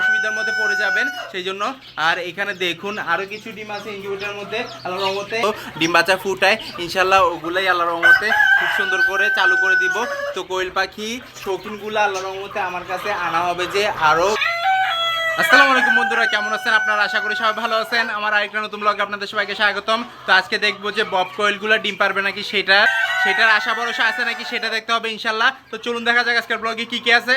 অসুবিধার মধ্যে পড়ে যাবেন, সেই জন্য। আর এখানে দেখুন, আরও কিছু ডিম আছে ইনকিউবেটার মধ্যে আল্লাহ রহমতে। ডিম বাচ্চা ফুটায় ইনশাল্লাহ ওগুলাই আল্লাহ রহমতে খুব সুন্দর করে চালু করে দিব। তো কোয়েল পাখি শৌখিনগুলো আল্লাহ রহমতে আমার কাছে আনা হবে যে আরও। আসসালামু আলাইকুম বন্ধুরা, কেমন আছেন আপনারা? আশা করি সবাই ভালো আছেন। আমার আরেকটা নতুন ব্লগে আপনাদের সবাইকে স্বাগতম। তো আজকে দেখব যে বব কোয়েলগুলো ডিম পারবে নাকি সেটা। সেটার আশা ভরসা আছে নাকি সেটা দেখতে হবে ইনশাল্লাহ তো চলুন দেখা যাক আজকের ব্লগে কি কি আছে।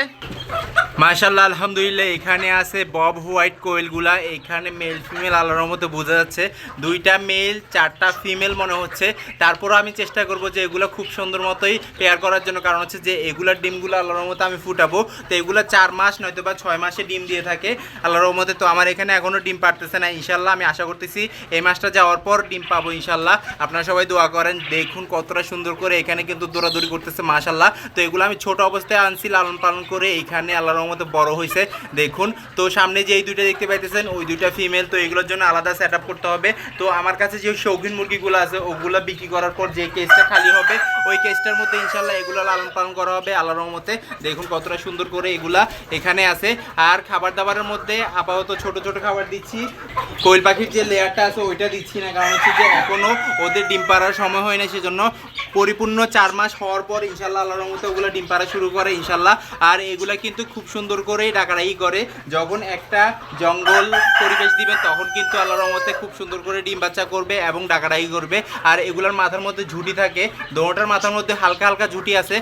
মাশাল্লাহ আলহামদুলিল্লাহ, এখানে আছে বব হোয়াইট কোয়েলগুলা। এখানে মেল ফিমেল, আল্লাহর মতো বোঝা যাচ্ছে। দুইটা মেল, চারটা ফিমেল মনে হচ্ছে। তারপরও আমি চেষ্টা করব যে এগুলো খুব সুন্দর মতোই পেয়ার করার জন্য, কারণ হচ্ছে যে এগুলার ডিমগুলো আল্লাহর মতো আমি ফুটাবো। তো এগুলো চার মাস নয়তো বা ছয় মাসে ডিম দিয়ে থাকে। আল্লাহর রহমতে তো আমার এখানে এখনও ডিম পারতেছে না ইনশাল্লাহ আমি আশা করতেছি এই মাসটা যাওয়ার পর ডিম পাবো ইনশাল্লাহ আপনারা সবাই দোয়া করেন, দেখুন কতটা সুন্দর করে এখানে কিন্তু দৌড়াদৌড়ি করতেছে মাশাল্লাহ তো এগুলো আমি ছোট অবস্থায় আনছি, লালন পালন করে এইখানে আল্লাহর রহমতে বড় হয়েছে দেখুন, তো সামনে যে এই দুইটা দেখতে পাইতেছেন, ওই দুইটা ফিমেল তো এগুলোর জন্য আলাদা সেট করতে হবে। তো আমার কাছে যে শৌখিন মুরগিগুলো আছে, ওগুলো বিক্রি করার পর যে কেসটা খালি হবে, ওই কেসটার মধ্যে ইনশাল্লাহ এগুলো লালন পালন করা হবে আল্লাহর রহমতে। দেখুন কতটা সুন্দর করে এগুলা এখানে আছে। আর খাবার দাবারের মধ্যে আপাতত ছোট ছোট খাবার দিচ্ছি। কোয়েল পাখির যে লেয়ারটা আছে, ওইটা দিচ্ছি না, কারণ হচ্ছে যে এখনও ওদের ডিম পাড়ার সময় হয় না সেজন্য পরিপূর্ণ চার মাস হওয়ার পর ইনশাল্লাহ আল্লাহর রহমতে ওগুলো ডিম পাড়া শুরু করে ইনশাল্লাহ আর এগুলা কিন্তু খুব সুন্দর করেই ডাকারাই করে। যখন একটা জঙ্গল পরিবেশ দিবেন তখন কিন্তু আল্লাহর রহমতে খুব সুন্দর করে ডিম বাচ্চা করবে এবং ডাকারাই করবে। আর এগুলার মাথার মধ্যে ঝুঁটি থাকে। দোনোটার মাথার মধ্যে হালকা হালকা ঝুঁটি আছে।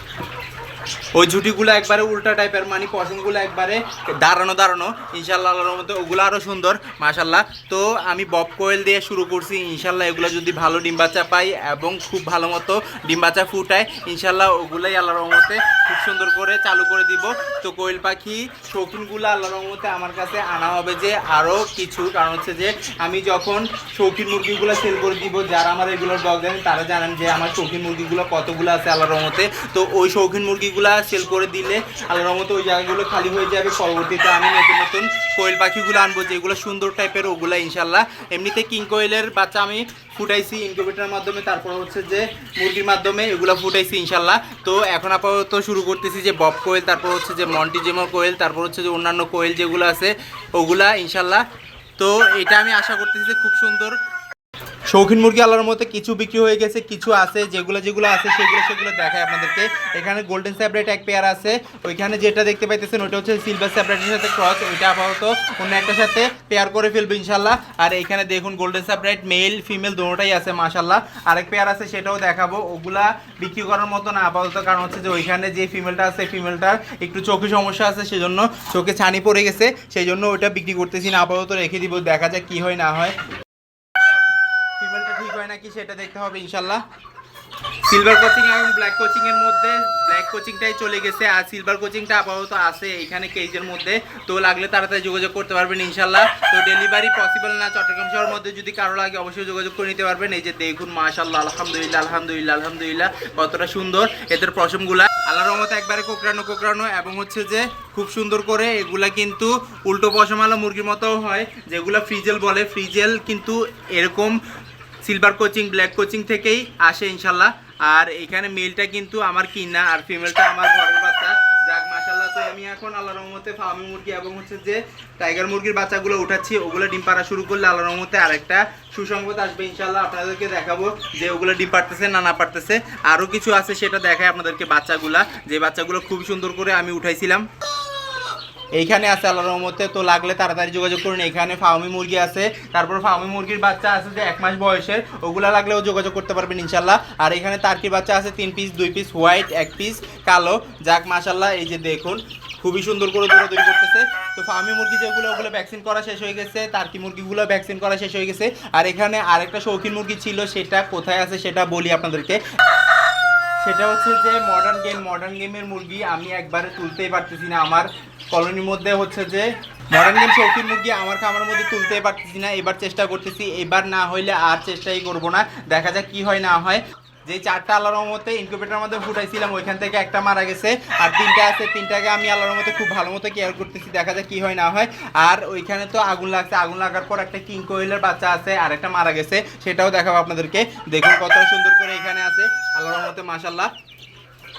ওই ঝুটিগুলো একবারে উল্টা টাইপের মানে পশমগুলো একবারে দাঁড়ানো দাঁড়ানো ইনশাল্লাহ আল্লাহর মধ্যে ওগুলো আরও সুন্দর মাশাল্লাহ তো আমি বব কোয়েল দিয়ে শুরু করছি ইনশাল্লাহ এগুলো যদি ভালো ডিম বাচ্চা পাই এবং খুব ভালো মতো ডিম বাচ্চা ফুটায় ইনশাল্লাহ ওগুলোই আল্লাহর রহমতে খুব সুন্দর করে চালু করে দিব। তো কোয়েল পাখি শৌখিনগুলো আল্লাহর রহমতে আমার কাছে আনা হবে যে আরও কিছু, কারণ হচ্ছে যে আমি যখন শৌখিন মুরগিগুলো সেল করে দিব, যারা আমার এগুলোর ডগ দেন, তারা জানেন যে আমার শৌখিন মুরগিগুলো কতগুলো আছে আল্লাহর রহমতে। তো ওই শৌখিন মুরগিগুলা সেল করে দিলে আল্লাহর রহমতে ওই জায়গাগুলো খালি হয়ে যাবে। পরবর্তীতে আমি নতুন নতুন কোয়েল পাখিগুলো আনব, যেগুলো সুন্দর টাইপের ওগুলা ইনশাল্লাহ এমনিতে কিং কোয়েলের বাচ্চা আমি ফুটাইছি ইনকিউবেটারের মাধ্যমে, তারপর হচ্ছে যে মুরগির মাধ্যমে এগুলো ফুটাইছি ইনশাল্লাহ তো এখন আপাতত শুরু করতেছি যে বব কোয়েল, তারপর হচ্ছে যে মন্টিজেমো কোয়েল, তারপর হচ্ছে যে অন্যান্য কোয়েল যেগুলো আছে, ওগুলা ইনশাল্লাহ তো এটা আমি আশা করতেছি যে খুব সুন্দর শৌখিন মুরগি আল্লাহর মধ্যে কিছু বিক্রি হয়ে গেছে, কিছু আছে, যেগুলো যেগুলো আছে সেগুলো সেগুলো দেখায় আপনাদেরকে। এখানে গোল্ডেন স্যাপারেট এক পেয়ার আছে, ওইখানে যেটা দেখতে পাইতেছেন ওইটা হচ্ছে সিলভার স্যাপারেটের সাথে ক্রস ওইটা আপাতত অন্য একটার সাথে পেয়ার করে ফেলবে ইনশাল্লাহ আর এখানে দেখুন গোল্ডেন স্যাপারেট মেল ফিমেল দুটোটাই আছে মাশাল্লাহ আরেক পেয়ার আছে, সেটাও দেখাবো। ওগুলা বিক্রি করার মতো না, আপাতত কারণ হচ্ছে যে ওইখানে যে ফিমেলটা আছে ফিমেলটার একটু চোখে সমস্যা আছে, সেজন্য চোখে ছানি পড়ে গেছে সেই জন্য ওইটা বিক্রি করতেছি না, আপাতত রেখে দিব, দেখা যাক কি হয়, না হয়। নাকি সেটা দেখতে হবে ইনশাল্লাহ সিলভার কোচিং এবং ব্ল্যাক কোচিং এর মধ্যে ব্ল্যাক কোচিংটাই চলে গেছে, আর সিলভার কোচিংটা আপাতত আছে এখানে কেজের মধ্যে। তো লাগলে তাড়াতাড়ি যোগাযোগ করতে পারবেন ইনশাল্লাহ তো ডেলিভারি পসিবল না, চট্টগ্রাম শহরের মধ্যে যদি কারও লাগে অবশ্যই যোগাযোগ করে নিতে পারবেন। এই যে দেখুন মাশাল্লাহ আলহামদুলিল্লাহ আলহামদুলিল্লাহ আলহামদুলিল্লাহ, কতটা সুন্দর এদের পশমগুলা আল্লাহর রহমতে একবারে কোকড়ানো কোকড়ানো এবং হচ্ছে যে খুব সুন্দর করে এগুলা কিন্তু উল্টো পশমালা মুরগির মতো হয়, যেগুলা ফ্রিজেল বলে। ফ্রিজেল কিন্তু এরকম সিলভার কোচিং ব্ল্যাক কোচিং থেকেই আসে ইনশাল্লাহ। আর এখানে মেলটা কিন্তু আমার কিনা, আর ফিমেলটা আমার ঘরের বাচ্চা। যাক মাশাল্লাহ তো আমি এখন আল্লাহর রহমতে ফার্মি মুরগি এবং হচ্ছে যে টাইগার মুরগির বাচ্চাগুলো উঠাচ্ছি, ওগুলো ডিম পাড়া শুরু করলে আল্লাহর রহমতে আরেকটা সুসংবাদ আসবে ইনশাল্লাহ আপনাদেরকে দেখাবো যে ওগুলো ডিম পারতেছে না না পারতেছে আরও কিছু আছে সেটা দেখায় আপনাদেরকে বাচ্চাগুলা। যে বাচ্চাগুলো খুব সুন্দর করে আমি উঠাইছিলাম। এইখানে আছে আল্লাহর রহমতে, তো লাগলে তাড়াতাড়ি যোগাযোগ করুন। এখানে ফার্মি মুরগি আছে, তারপর ফার্মি মুরগির বাচ্চা আছে যে এক মাস বয়সের, ওগুলা লাগলেও যোগাযোগ করতে পারবেন ইনশাল্লাহ। আর এখানে তার্কি বাচ্চা আছে? তিন পিস দুই পিস হোয়াইট এক পিস কালো। যাক, মাশাল্লাহ, এই যে দেখুন, খুবই সুন্দর করে দৌড়াদৌড়ি করতেছে। তো ফার্মি মুরগি যেগুলো, ওগুলো ভ্যাকসিন করা শেষ হয়ে গেছে টার্কি মুরগিগুলো ভ্যাকসিন করা শেষ হয়ে গেছে। আর এখানে আরেকটা শৌখিন মুরগি ছিল, সেটা কোথায় আছে সেটা বলি আপনাদেরকে। সেটা হচ্ছে যে মডার্ন গেম মডার্ন গেমের মুরগি আমি একবারে তুলতেই পারতেছি না আমার কলোনির মধ্যে হচ্ছে যে মডার্ন গেম শৌখিন মুরগি আমার খামারের মধ্যে তুলতেই পারতেছি না, এবার চেষ্টা করতেছি, এবার না হইলে আর চেষ্টাই করব না, দেখা যাক কি হয়, না হয়। যে চারটা আল্লাহর মতে ইনকিউবেটার মধ্যে ফুটাইছিলাম, ওইখান থেকে একটা মারা গেছে। আর তিনটা আছে, তিনটাকে আমি আল্লাহর মতে খুব ভালো মতো কেয়ার করতেছি, দেখা যায় কি হয় না হয়। আর ওইখানে তো আগুন লাগছে, আগুন লাগার পর একটা কিং কোয়েলের বাচ্চা আছে, আর একটা মারা গেছে। সেটাও দেখাবো আপনাদেরকে। দেখুন কত সুন্দর করে এখানে আছে। আল্লাহর মতে মাশাল্লাহ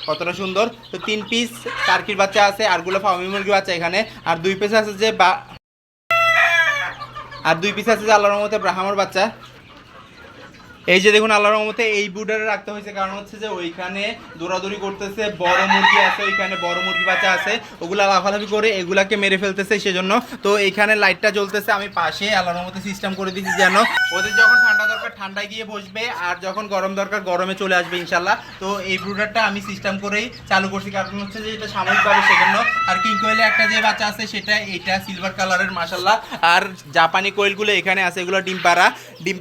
কতটা সুন্দর। তো তিন পিস টার্কির বাচ্চা আছে আরগুলো ফার্মি মুরগি বাচ্চা এখানে। আর দুই পিস আছে যে বা আর দুই পিস আছে যে আল্লাহর রহমতে ব্রাহ্মর বাচ্চা। এই যে দেখুন আল্লাহর রহমতে এই বুডারে রাখতে হয়েছে, কারণ হচ্ছে যে ওইখানে দৌড়াদৌড়ি করতেছে, বড় মুরগি আছে, ওইখানে বড় মুরগি বাচ্চা আছে, ওগুলা লাফালাফি করে এগুলাকে মেরে ফেলতেছে সেজন্য। তো এইখানে লাইটটা জ্বলতেছে, আমি পাশে আল্লাহর রহমতে সিস্টেম করে দিয়েছি যেন ওদের যখন ঠান্ডা দরকার, ঠান্ডায় গিয়ে বসবে, আর যখন গরম দরকার, গরমে চলে আসবে ইনশাল্লাহ। তো এই ব্রুডারটা আমি সিস্টেম করেই চালু করছি, কারণ হচ্ছে যে এটা সাময়িকভাবে সেজন্য। আর কিং কোয়েলে একটা যে বাচ্চা আছে, সেটা এটা সিলভার কালারের মাসাল্লাহ আর জাপানি কোয়েলগুলো এখানে আছে, এগুলো ডিম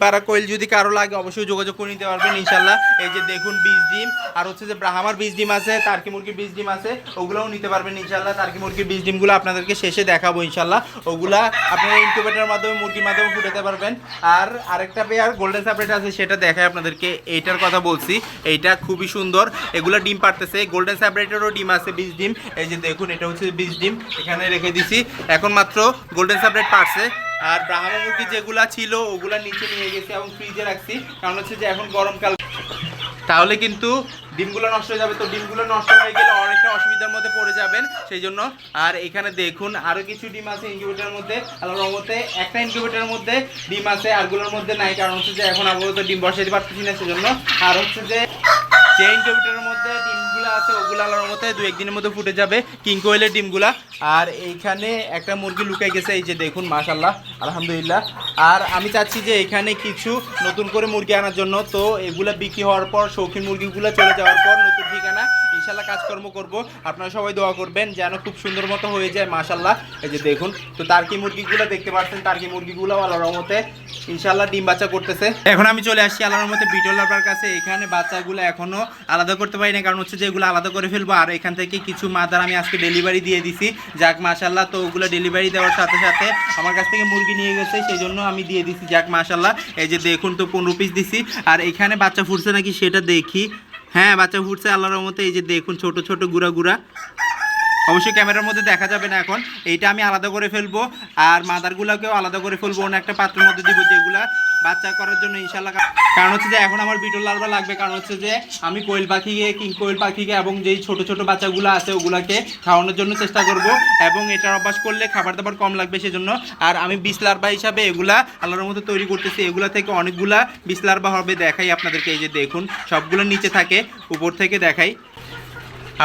পাড়া কোয়েল যদি কারও লাগে, অবশ্যই যোগাযোগ করে নিতে পারবেন, ইনশাল্লাহ। এই যে দেখুন বীজ ডিম, আর হচ্ছে যে ব্রাহ্মার বীজ ডিম আছে তার্কি মুরগির বীজ ডিম আছে, ওগুলোও নিতে পারবেন, ইনশাল্লাহ। তার্কি মুরগির বীজ ডিমগুলো আপনাদেরকে শেষে দেখাবো, ইনশাল্লাহ। ওগুলা আপনারা ইনকিউবেটারের মাধ্যমে মুরগির মাধ্যমে ফুটাতে পারবেন। আর আরেকটা পেয়ার গোল্ডেন সাপারেট আছে, সেটা দেখায় আপনাদেরকে। এইটার কথা বলছি, এইটা খুবই সুন্দর। এগুলো ডিম পারতেছে গোল্ডেন সাপারেটেরও ডিম আছে বীজ ডিম। এই যে দেখুন, এটা হচ্ছে বীজ ডিম, এখানে রেখে দিছি। এখন মাত্র গোল্ডেন সাপারেট পারছে আর ব্রাহ্মণ মুরগি যেগুলা ছিল, ওগুলা নিচে নিয়ে গেছি এবং ফ্রিজে রাখছি। কারণ হচ্ছে যে এখন গরমকাল তাহলে কিন্তু ডিমগুলো নষ্ট হয়ে যাবে। তো ডিমগুলো নষ্ট হয়ে গেলে অনেকটা অসুবিধার মধ্যে পড়ে যাবেন। সেই জন্য আর এখানে দেখুন আরও কিছু ডিম আছে ইনকিউবেটারের মধ্যে। আল্লাহর রহমতে একটা ইনকিউবেটারের মধ্যে ডিম আছে আরগুলোর মধ্যে নাই। কারণ হচ্ছে যে এখন আপাতত ডিম বসাইতে পারতেছি না, সেজন্য। আর হচ্ছে যে যে ইনকিউবেটারের মধ্যে ডিমগুলো আছে, ওগুলো আলার মধ্যে দু একদিনের মধ্যে ফুটে যাবে কিং কোয়েলের ডিমগুলা। আর এইখানে একটা মুরগি লুকাই গেছে, এই যে দেখুন মাশাল্লাহ আলহামদুলিল্লাহ। আর আমি চাচ্ছি যে এখানে কিছু নতুন করে মুরগি আনার জন্য, তো এগুলা বিক্রি হওয়ার পর, শৌখিন মুরগিগুলো চলে যাওয়ার পর ইনশাল্লাহ কাজকর্ম করব। আপনারা সবাই দোয়া করবেন যেন খুব সুন্দর মতো হয়ে যায় মাশাল্লাহ এই যে দেখুন, তো টার্কি মুরগিগুলো দেখতে পাচ্ছেন, টার্কি মুরগিগুলো আল্লাহর রহমতে ইনশাল্লাহ ডিম বাচ্চা করতেছে। এখন আমি চলে আসছি আল্লাহর রহমতে বিটল লাপার কাছে। এখানে বাচ্চাগুলো এখনও আলাদা করতে পারি না কারণ হচ্ছে যে এগুলো আলাদা করে ফেলব। আর এখান থেকে কিছু মাদার আমি আজকে ডেলিভারি দিয়ে দিছি। যাক মাশাল্লাহ তো ওগুলো ডেলিভারি দেওয়ার সাথে সাথে আমার কাছ থেকে মুরগি নিয়ে গেছে সেই জন্য আমি দিয়ে দিছি। যাক মাশাল্লাহ এই যে দেখুন, তো পনেরো পিস দিছি। আর এখানে বাচ্চা ফুটছে নাকি সেটা দেখি। হ্যাঁ বাচ্চা ফুটছে আল্লাহর রহমতে। এই যে দেখুন, ছোট ছোট, গুড়া গুড়া। অবশ্যই ক্যামেরার মধ্যে দেখা যাবে না এখন। এইটা আমি আলাদা করে ফেলব, আর মাদারগুলোকেও আলাদা করে ফেলব, অন্য একটা পাত্রের মধ্যে দিব যেগুলা। বাচ্চা করার জন্য ইনশাল্লাহ কারণ হচ্ছে যে এখন আমার বিটল লার্ভা লাগবে। কারণ হচ্ছে যে আমি কোয়েল পাখিকে, কিং কোয়েল পাখিকে এবং যেই ছোট ছোট বাচ্চাগুলো আছে ওগুলাকে খাওয়ানোর জন্য চেষ্টা করব এবং এটার অভ্যাস করলে খাবার দাবার কম লাগবে সেজন্য। আর আমি বিষ লার্ভা হিসাবে এগুলা আল্লাহর মতো তৈরি করতেছি। এগুলা থেকে অনেকগুলা বিষ লার্ভা হবে দেখাই আপনাদেরকে। এই যে দেখুন, সবগুলো নিচে থাকে, উপর থেকে দেখাই।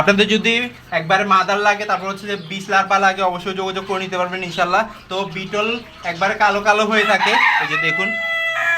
আপনাদের যদি একবারে মাদার লাগে, তারপর হচ্ছে যে বিষ লার্ভা লাগে, অবশ্যই যোগাযোগ করে নিতে পারবেন ইনশাল্লাহ তো বিটল একবারে কালো কালো হয়ে থাকে। এই যে দেখুন